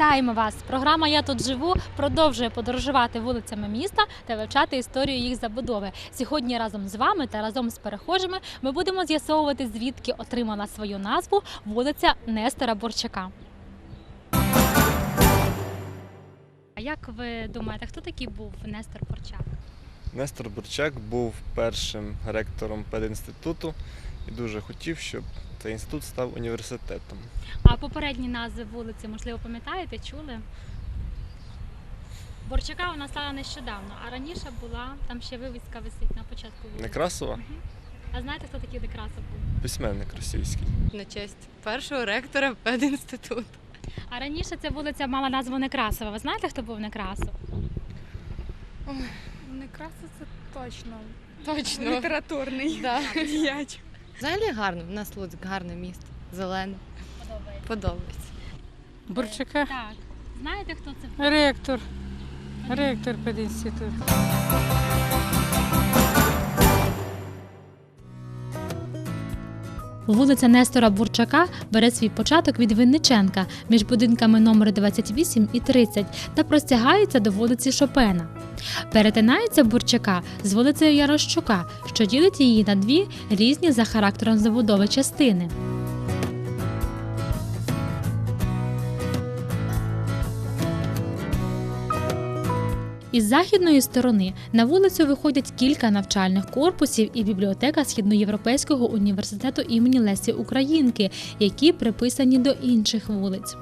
Вітаємо вас! Програма Я тут живу продовжує подорожувати вулицями міста та вивчати історію їх забудови. Сьогодні разом з вами та разом з перехожими ми будемо з'ясовувати, звідки отримала свою назву вулиця Нестора Борчака. А як ви думаєте, хто такий був Нестор Борчак? Нестор Бурчак був першим ректором пединституту і дуже хотів, щоб цей інститут став університетом. А попередні назви вулиці, можливо, пам'ятаєте, чули? Борчака вона стала нещодавно, а раніше була там ще вивіска висить на початку вулиці. Некрасова Мгм. А знаєте, хто такий Некрасов був? письменник російський. на честь першого ректора пединституту. А раніше ця вулиця мала назву Некрасова. Ви знаєте, хто був Некрасов? Некрасо це точно. Точно. Літературний Да. діяч. Взагалі гарно. У нас Луцьк гарне місто. Зелене. Подобається. Подобається. Бурчака, Так. Знаєте, хто це Ректор. ректор, ректор пединституту. Вулиця Нестора Бурчака бере свій початок від Винниченка між будинками номер 28 і 30 та простягається до вулиці Шопена. Перетинається Бурчака з вулицею Ярощука, що ділить її на дві різні за характером забудови частини. Із західної сторони на вулицю виходять кілька навчальних корпусів і бібліотека Східноєвропейського університету імені Лесі Українки, які приписані до інших вулиць.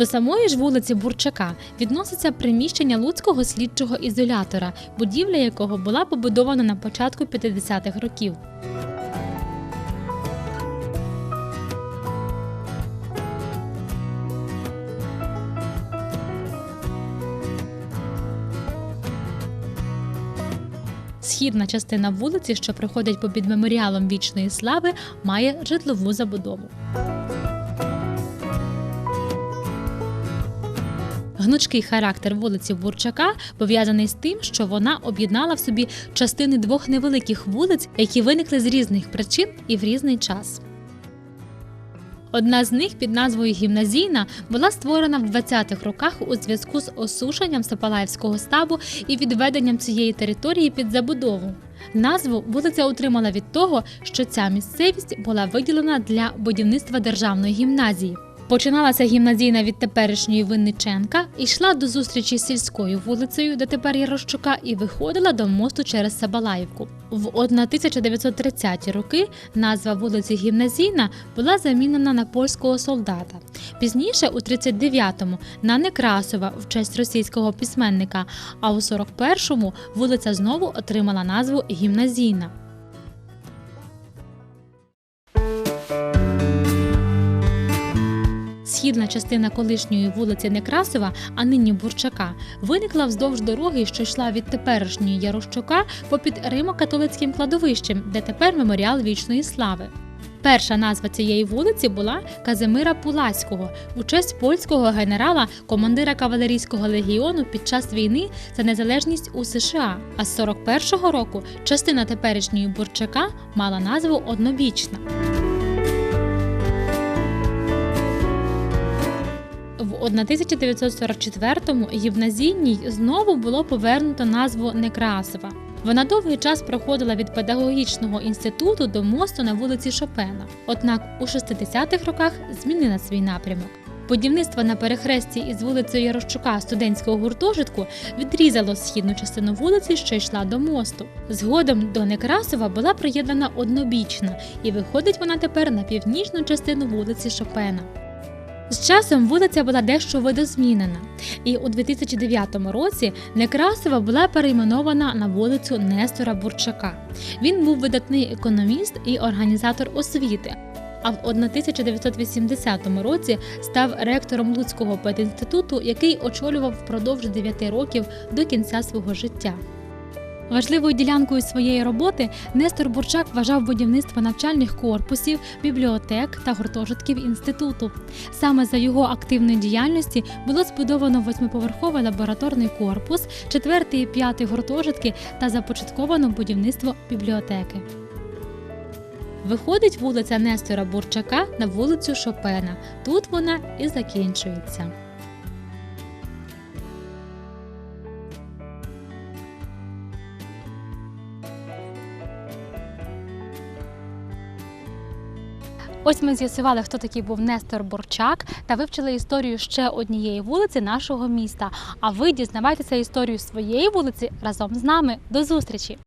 До самої ж вулиці Бурчака відноситься приміщення Луцького слідчого ізолятора, будівля якого була побудована на початку 50-х років. Східна частина вулиці, що проходить попід меморіалом вічної слави, має житлову забудову. Гнучкий характер вулиці Бурчака пов'язаний з тим, що вона об'єднала в собі частини двох невеликих вулиць, які виникли з різних причин і в різний час. Одна з них під назвою Гімназійна була створена в 20-х роках у зв'язку з осушенням Сапалаївського стабу і відведенням цієї території під забудову. Назву вулиця отримала від того, що ця місцевість була виділена для будівництва державної гімназії. Починалася гімназійна від теперішньої Винниченка, йшла до зустрічі з сільською вулицею, де тепер є Рощука, і виходила до мосту через Сабалаївку. В 1930-ті роки назва вулиці Гімназійна була замінена на польського солдата. Пізніше, у 39-му, на Некрасова в честь російського письменника, а у 41-му вулиця знову отримала назву Гімназійна. Східна частина колишньої вулиці Некрасова, а нині Бурчака, виникла вздовж дороги, що йшла від теперішньої Ярощука попід Римо-католицьким кладовищем, де тепер меморіал вічної слави. Перша назва цієї вулиці була Казимира Пуласького у честь польського генерала, командира кавалерійського легіону під час війни за незалежність у США. А з 41-го року частина теперішньої Бурчака мала назву Однобічна. 1944-му гімназійній знову було повернуто назву Некрасова. Вона довгий час проходила від педагогічного інституту до мосту на вулиці Шопена. Однак у 60-х роках змінила свій напрямок. Будівництво на перехресті із вулицею Ярощука студентського гуртожитку відрізало східну частину вулиці, що йшла до мосту. Згодом до Некрасова була приєднана однобічна, і виходить вона тепер на північну частину вулиці Шопена. З часом вулиця була дещо видозмінена, і у 2009 році Некрасова була перейменована на вулицю Нестора Бурчака. Він був видатний економіст і організатор освіти. А в 1980 році став ректором Луцького пединституту, який очолював впродовж 9 років до кінця свого життя. Важливою ділянкою своєї роботи Нестор Бурчак вважав будівництво навчальних корпусів, бібліотек та гуртожитків інституту. Саме за його активної діяльності було збудовано восьмиповерховий лабораторний корпус, четвертий і п'ятий гуртожитки та започатковано будівництво бібліотеки. Виходить вулиця Нестора Бурчака на вулицю Шопена. Тут вона і закінчується. Ось ми з'ясували, хто такий був Нестор Борчак, та вивчили історію ще однієї вулиці нашого міста. А ви дізнавайтеся історію своєї вулиці разом з нами. До зустрічі!